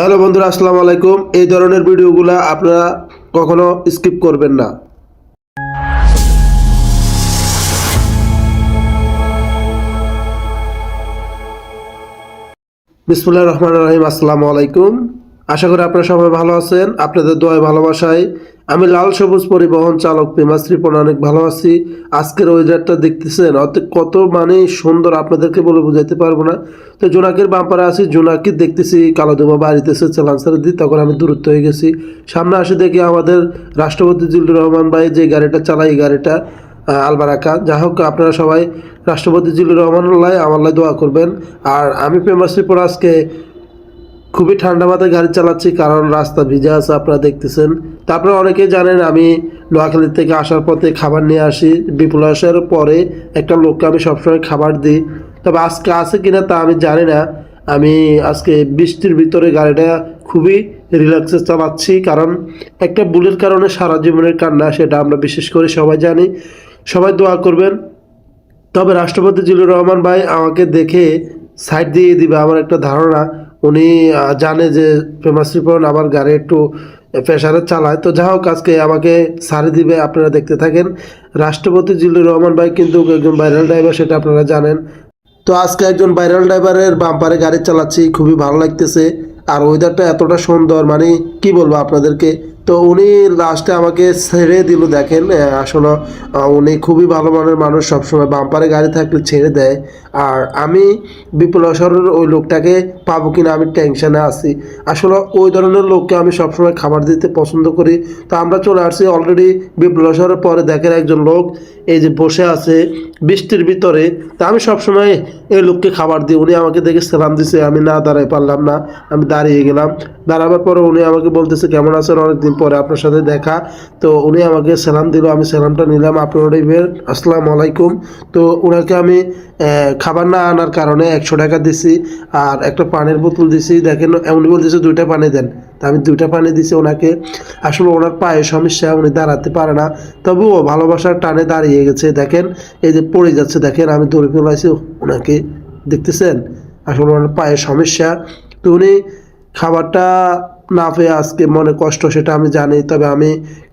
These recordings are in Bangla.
হ্যালো বন্ধুরা, আসসালামু আলাইকুম। এই ধরনের ভিডিওগুলো আপনারা কখনো স্কিপ করবেন না। বিসমুল্লাহ রহমান রহিম। আসসালামু আলাইকুম। আশা করি আপনারা সবাই ভালো আছেন। আপনাদের দোয়ায় ভালোবাসায় আমি লাল সবুজ পরিবহন চালক প্রেমাশ্রী পণ অনেক ভালো আছি। আজকের ওয়েদারটা দেখতেছেন অত কত মানে সুন্দর আপনাদেরকে বলে বোঝাইতে পারব না। তো জোনাকের বাম্পারে আছি জোনাকি দেখতেছি, কালো দুমা বাড়িতেছে চালানসার দিই, তখন আমি দূরত্ব হয়ে গেছি। সামনে আসে দেখি আমাদের রাষ্ট্রপতি জিল্লুর রহমান ভাই যে গাড়িটা চালায়, এই গাড়িটা আলবারাকা যা হোক, আপনারা সবাই রাষ্ট্রপতি জিল্লুর রহমানুল্লাহ, আমার লাই দোয়া করবেন। আর আমি প্রেমাশ্রী পর আজকে খুবই ঠান্ডা মাথায় গাড়ি চালাচ্ছি, কারণ রাস্তা ভিজা আছে আপনারা দেখতেছেন। তারপরে অনেকেই জানেন, আমি নোয়াখালী থেকে আসার পথে খাবার নিয়ে আসি। বিপুল আসার পরে একটা লোককে আমি সবসময় খাবার দিই। তবে আজকে আছে কিনা তা আমি জানি না। আমি আজকে বৃষ্টির ভিতরে গাড়িটা খুবই রিল্যাক্সে চালাচ্ছি, কারণ একটা ভুলের কারণে সারা জীবনের কান্না, সেটা আমরা বিশেষ করে সবাই জানি। সবাই দোয়া করবেন। তবে রাষ্ট্রপতি জিল্লুর রহমান ভাই আমাকে দেখে সাইড দিয়ে দিবে, আমার একটা ধারণা। উনি জানে যে প্রেমাশ্রীপন আমার গাড়ি একটু প্রেশারে চালায়। তো যা হোক, আজকে আমাকে সারি দিবে, আপনারা দেখতে থাকেন। রাষ্ট্রপতি জিল্লুর রহমান ভাই কিন্তু একজন ভাইরাল ড্রাইভার সেটা আপনারা জানেন। তো আজকে একজন ভাইরাল ড্রাইভারের বাম্পারে গাড়ি চালাচ্ছি, খুবই ভালো লাগতেছে। আর ওয়েদারটা এতটা সুন্দর মানে কি বলব আপনাদেরকে? তো উনি লাস্টে আমাকে ছেড়ে দিল, দেখেন আসলে উনি খুবই ভালো মানের মানুষ, সবসময় বাম্পারে গাড়ি থাকলে ছেড়ে দেয়। আর আমি বিপুল ওই লোকটাকে পাবো কিনা আমি টেনশনে আছি। আসলে ওই ধরনের লোককে আমি সবসময় খাবার দিতে পছন্দ করি। তো আমরা চলে আসছি অলরেডি বিপুল পরে, দেখেন একজন লোক, এই যে বসে আছে বৃষ্টির ভিতরে, তা আমি সবসময় এই লোককে খাবার দিই। উনি আমাকে দেখে সালাম দিছে, আমি না দাঁড়াই পারলাম না, আমি দাঁড়িয়ে গেলাম। দাঁড়াবার পরে উনি আমাকে বলতেছে, কেমন আছেন? অনেকদিন পরে আপনার সাথে দেখা। তো উনি আমাকে সালাম দিল, আমি সালামটা নিলাম। আপনার আসসালামু আলাইকুম। তো ওনাকে আমি খাবার না আনার কারণে একশো টাকা দিছি আর একটা পানির বোতল দিছি। দেখেন, উনি বলতেছে, দুইটা পানি দেন। তা আমি দুইটা পানি দিছি ওনাকে আসলে ওনার পায়ে সমস্যা, উনি দাঁড়াতে পারে না। তবুও ভালোবাসার টানে দাঁড়িয়ে গেছে। দেখেন, এই যে পড়ে যাচ্ছে, দেখেন, আমি দৌড়ে ফেলাইছি ওনাকে দেখতেছেন? আসলে ওনার পায়ে সমস্যা। তো উনি খাবারটা না পেয়ে আজকে মনে কষ্ট, সেটা আমি জানি। তবে আমি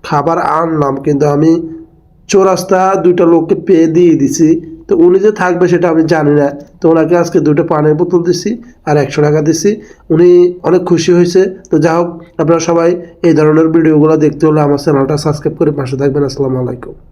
খাবার আনলাম, কিন্তু আমি চৌরাস্তা দুইটা লোককে পেয়ে দিয়ে দিছি। তো উনি যে থাকবে, সেটা আমি জানি না। তো ওনাকে আজকে দুটো পানির বোতল দিছি আর একশো টাকা দিছি। উনি অনেক খুশি হয়েছে। তো যা হোক, আপনারা সবাই এই ধরনের ভিডিওগুলো দেখতে হলে আমার চ্যানেলটা সাবস্ক্রাইব করে পাশে থাকবেন। আসসালামু আলাইকুম।